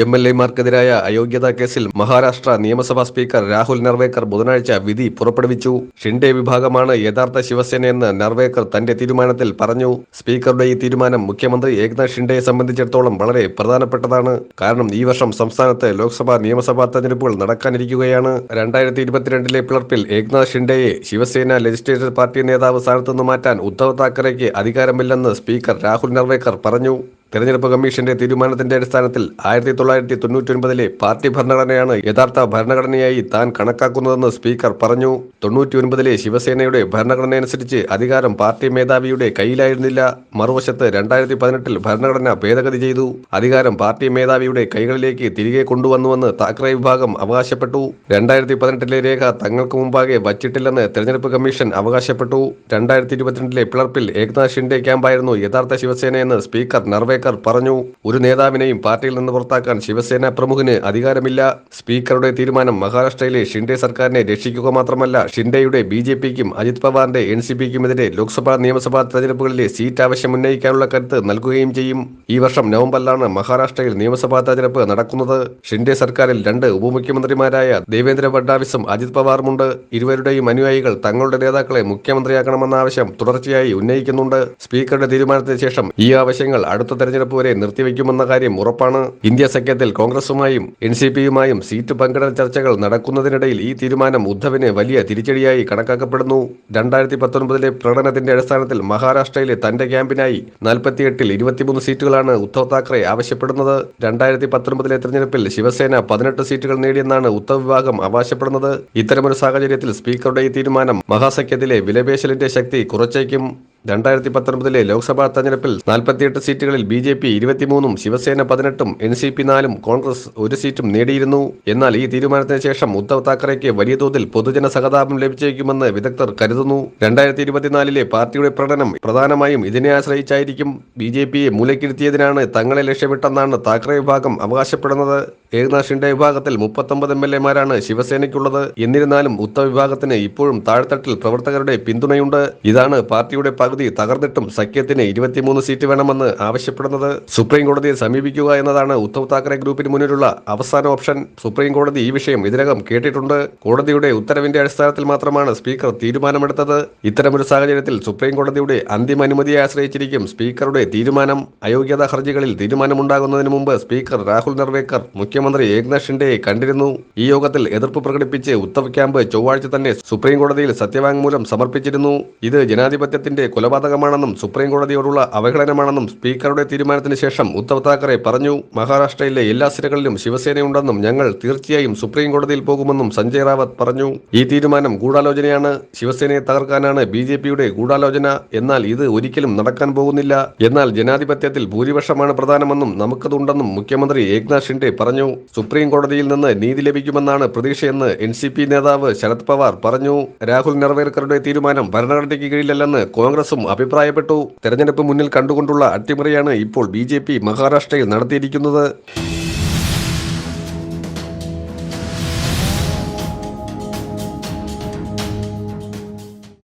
M L എമാർക്കെതിരായ അയോഗ്യതാ കേസിൽ മഹാരാഷ്ട്ര നിയമസഭാ speaker Rahul Narwekar ബുധനാഴ്ച വിധി പുറപ്പെടുവിച്ചു. ഷിൻഡെ വിഭാഗമാണ് യഥാർത്ഥ ശിവസേനയെന്ന് നർവേക്കർ തന്റെ തീരുമാനത്തിൽ പറഞ്ഞു. സ്പീക്കറുടെ ഈ തീരുമാനം മുഖ്യമന്ത്രി ഏക്നാഥ് ഷിൻഡെയെ സംബന്ധിച്ചിടത്തോളം വളരെ പ്രധാനപ്പെട്ടതാണ്. കാരണം ഈ വർഷം സംസ്ഥാനത്ത് ലോക്സഭാ നിയമസഭാ തെരഞ്ഞെടുപ്പുകൾ നടക്കാനിരിക്കുകയാണ്. രണ്ടായിരത്തി ഇരുപത്തിരണ്ടിലെ പിളർപ്പിൽ ഏക്നാഥ് ഷിൻഡെയെ ശിവസേന ലെജിസ്ലേറ്റീവ് പാർട്ടി നേതാവ് സ്ഥാനത്തുനിന്ന് മാറ്റാൻ ഉദ്ധവ് താക്കറെയ്ക്ക് അധികാരമില്ലെന്ന് സ്പീക്കർ രാഹുൽ നർവേക്കർ പറഞ്ഞു. തെരഞ്ഞെടുപ്പ് കമ്മീഷന്റെ തീരുമാനത്തിന്റെ അടിസ്ഥാനത്തിൽ ആയിരത്തി തൊള്ളായിരത്തി തൊണ്ണൂറ്റി ഒൻപതിലെ പാർട്ടി ഭരണഘടനയാണ് യഥാർത്ഥ ഭരണഘടനയായി താൻ കണക്കാക്കുന്നതെന്ന് സ്പീക്കർ പറഞ്ഞു. തൊണ്ണൂറ്റി ഒൻപതിലെ ശിവസേനയുടെ ഭരണഘടനയനുസരിച്ച് അധികാരം പാർട്ടി മേധാവിയുടെ കയ്യിലായിരുന്നില്ല. മറുവശത്ത് രണ്ടായിരത്തി പതിനെട്ടിൽ ഭരണഘടന ഭേദഗതി ചെയ്തു. അധികാരം പാർട്ടി മേധാവിയുടെ കൈകളിലേക്ക് തിരികെ കൊണ്ടുവന്നുവെന്ന് താക്കറെ വിഭാഗം അവകാശപ്പെട്ടു. രണ്ടായിരത്തി പതിനെട്ടിലെ രേഖ തങ്ങൾക്ക് മുമ്പാകെ വച്ചിട്ടില്ലെന്ന് തെരഞ്ഞെടുപ്പ് കമ്മീഷൻ അവകാശപ്പെട്ടു. രണ്ടായിരത്തി ഇരുപത്തിരണ്ടിലെ പിളർപ്പിൽ ഏകനാഥ് ഷിൻഡെ ക്യാമ്പായിരുന്നു യഥാർത്ഥ ശിവസേനയെന്ന് സ്പീക്കർ നർവേക്കർ പറഞ്ഞു. ഒരു നേതാവിനെയും പാർട്ടിയിൽ നിന്ന് പുറത്താക്കാൻ ശിവസേന പ്രമുഖന് അധികാരമില്ല. സ്പീക്കറുടെ തീരുമാനം മഹാരാഷ്ട്രയിലെ ഷിൻഡെ സർക്കാരിനെ രക്ഷിക്കുക മാത്രമല്ല ഷിൻഡെയുടെ ബി ജെ പിക്കും അജിത് പവാറിന്റെ എൻ സി പിക്കുമെതിരെ ലോക്സഭാ നിയമസഭാ തെരഞ്ഞെടുപ്പുകളിലെ സീറ്റ് ആവശ്യം ഉന്നയിക്കാനുള്ള കരുത്ത് നൽകുകയും ചെയ്യും. ഈ വർഷം നവംബറിലാണ് മഹാരാഷ്ട്രയിൽ നിയമസഭാ തെരഞ്ഞെടുപ്പ് നടക്കുന്നത്. ഷിൻഡെ സർക്കാരിൽ രണ്ട് ഉപമുഖ്യമന്ത്രിമാരായ ദേവേന്ദ്ര ഫഡ്നാവിസും അജിത് പവാറുമുണ്ട്. ഇരുവരുടെയും അനുയായികൾ തങ്ങളുടെ നേതാക്കളെ മുഖ്യമന്ത്രിയാക്കണമെന്ന ആവശ്യം തുടർച്ചയായി ഉന്നയിക്കുന്നുണ്ട്. സ്പീക്കറുടെ തീരുമാനത്തിന് ശേഷം ഈ ആവശ്യങ്ങൾ അടുത്ത വരെ നിർത്തിവെക്കുമെന്ന കാര്യം ഉറപ്പാണ്. ഇന്ത്യ സഖ്യത്തിൽ കോൺഗ്രസുമായും എൻ സി പിയുമായും സീറ്റ് പങ്കിടൽ ചർച്ചകൾ നടക്കുന്നതിനിടയിൽ ഈ തീരുമാനം ഉദ്ധവിന് വലിയ തിരിച്ചടിയായി കണക്കാക്കപ്പെടുന്നു. രണ്ടായിരത്തി പത്തൊൻപതിലെ പ്രകടനത്തിന്റെ അടിസ്ഥാനത്തിൽ മഹാരാഷ്ട്രയിലെ തന്റെ ക്യാമ്പിനായി നാൽപ്പത്തിയെട്ടിൽ ഇരുപത്തിമൂന്ന് സീറ്റുകളാണ് ഉദ്ധവ് താക്കറെ ആവശ്യപ്പെടുന്നത്. രണ്ടായിരത്തി പത്തൊൻപതിലെ തെരഞ്ഞെടുപ്പിൽ ശിവസേന പതിനെട്ട് സീറ്റുകൾ നേടിയെന്നാണ് ഉദ്ധവ് വിഭാഗം അവകാശപ്പെടുന്നത്. ഇത്തരമൊരു സാഹചര്യത്തിൽ സ്പീക്കറുടെ ഈ തീരുമാനം മഹാസഖ്യത്തിലെ വിലപേശലിന്റെ ശക്തി കുറച്ചേക്കും. രണ്ടായിരത്തി പത്തൊൻപതിലെ ലോക്സഭാ തെരഞ്ഞെടുപ്പിൽ നാൽപ്പത്തിയെട്ട് സീറ്റുകളിൽ ബി ജെ പി ഇരുപത്തിമൂന്നും ശിവസേന പതിനെട്ടും എൻ സി പി നാലും കോൺഗ്രസ് ഒരു സീറ്റും നേടിയിരുന്നു. എന്നാൽ ഈ തീരുമാനത്തിന് ശേഷം ഉദ്ധവ് താക്കറെക്ക് വലിയ തോതിൽ പൊതുജന സഹതാപം ലഭിച്ചേക്കുമെന്ന് വിദഗ്ധർ കരുതുന്നു. രണ്ടായിരത്തി ഇരുപത്തിനാലിലെ പാർട്ടിയുടെ പ്രകടനം പ്രധാനമായും ഇതിനെ ആശ്രയിച്ചായിരിക്കും. ബി ജെ പിയെ മൂലക്കിരുത്തിയതിനാണ് തങ്ങളെ ലക്ഷ്യമിട്ടെന്നാണ് താക്കറെ വിഭാഗം അവകാശപ്പെടുന്നത്. ഏകനാഥ് ഷിൻഡെ വിഭാഗത്തിൽ മുപ്പത്തൊമ്പത് എം എൽ എമാരാണ് ശിവസേനയ്ക്കുള്ളത്. എന്നിരുന്നാലും ഉത്ത വിഭാഗത്തിന് ഇപ്പോഴും താഴ്ത്തട്ടിൽ പ്രവർത്തകരുടെ പിന്തുണയുണ്ട്. ഇതാണ് പാർട്ടിയുടെ പകുതി തകർന്നിട്ടും സഖ്യത്തിന് ഇരുപത്തിമൂന്ന് സീറ്റ് വേണമെന്ന് ആവശ്യപ്പെടുന്നത്. സുപ്രീം കോടതിയെ സമീപിക്കുക എന്നതാണ് ഉദ്ധവ് താക്കറെ ഗ്രൂപ്പിന് മുന്നിലുള്ള അവസാന ഓപ്ഷൻ. സുപ്രീം കോടതി ഈ വിഷയം ഇതിനകം കേട്ടിട്ടുണ്ട്. കോടതിയുടെ ഉത്തരവിന്റെ അടിസ്ഥാനത്തിൽ മാത്രമാണ് സ്പീക്കർ തീരുമാനമെടുത്തത്. ഇത്തരമൊരു സാഹചര്യത്തിൽ സുപ്രീം കോടതിയുടെ അന്തിമ അനുമതിയെ ആശ്രയിച്ചിരിക്കും സ്പീക്കറുടെ തീരുമാനം. അയോഗ്യതാ ഹർജികളിൽ തീരുമാനമുണ്ടാകുന്നതിന് മുമ്പ് സ്പീക്കർ രാഹുൽ നർവേക്കർ മുഖ്യമന്ത്രി ഏക്നാഥ് ഷിൻഡെയെ കണ്ടിരുന്നു. ഈ യോഗത്തിൽ എതിർപ്പ് പ്രകടിപ്പിച്ച് ഉദ്ധവ് ക്യാമ്പ് ചൊവ്വാഴ്ച തന്നെ സുപ്രീം കോടതിയിൽ സത്യവാങ്മൂലം സമർപ്പിച്ചിരുന്നു. ഇത് ജനാധിപത്യത്തിന്റെ കൊലപാതകമാണെന്നും സുപ്രീം കോടതിയോടുള്ള അവഹേളനമാണെന്നും സ്പീക്കറുടെ തീരുമാനത്തിന് ശേഷം ഉദ്ധവ് താക്കറെ പറഞ്ഞു. മഹാരാഷ്ട്രയിലെ എല്ലാ സിരകളിലും ശിവസേനയുണ്ടെന്നും ഞങ്ങൾ തീർച്ചയായും സുപ്രീം കോടതിയിൽ പോകുമെന്നും സഞ്ജയ് റാവത്ത് പറഞ്ഞു. ഈ തീരുമാനം ഗൂഢാലോചനയാണ്. ശിവസേനയെ തകർക്കാനാണ് ബി ജെ പിയുടെ ഗൂഢാലോചന. എന്നാൽ ഇത് ഒരിക്കലും നടക്കാൻ പോകുന്നില്ല. എന്നാൽ ജനാധിപത്യത്തിൽ ഭൂരിപക്ഷമാണ് പ്രധാനമെന്നും നമുക്കതുണ്ടെന്നും മുഖ്യമന്ത്രി ഏകനാഥ് ഷിൻഡെ പറഞ്ഞു. സുപ്രീം കോടതിയിൽ നിന്ന് നീതി ലഭിക്കുമെന്നാണ് പ്രതീക്ഷയെന്ന് എൻ സി പി നേതാവ് ശരത് പവാർ പറഞ്ഞു. രാഹുൽ നർവേർക്കറുടെ തീരുമാനം ഭരണഘടനയ്ക്ക് കീഴിലല്ലെന്ന് കോൺഗ്രസും അഭിപ്രായപ്പെട്ടു. തെരഞ്ഞെടുപ്പ് മുന്നിൽ കണ്ടുകൊണ്ടുള്ള അട്ടിമറിയാണ് ഇപ്പോൾ ബി മഹാരാഷ്ട്രയിൽ നടത്തിയിരിക്കുന്നത്.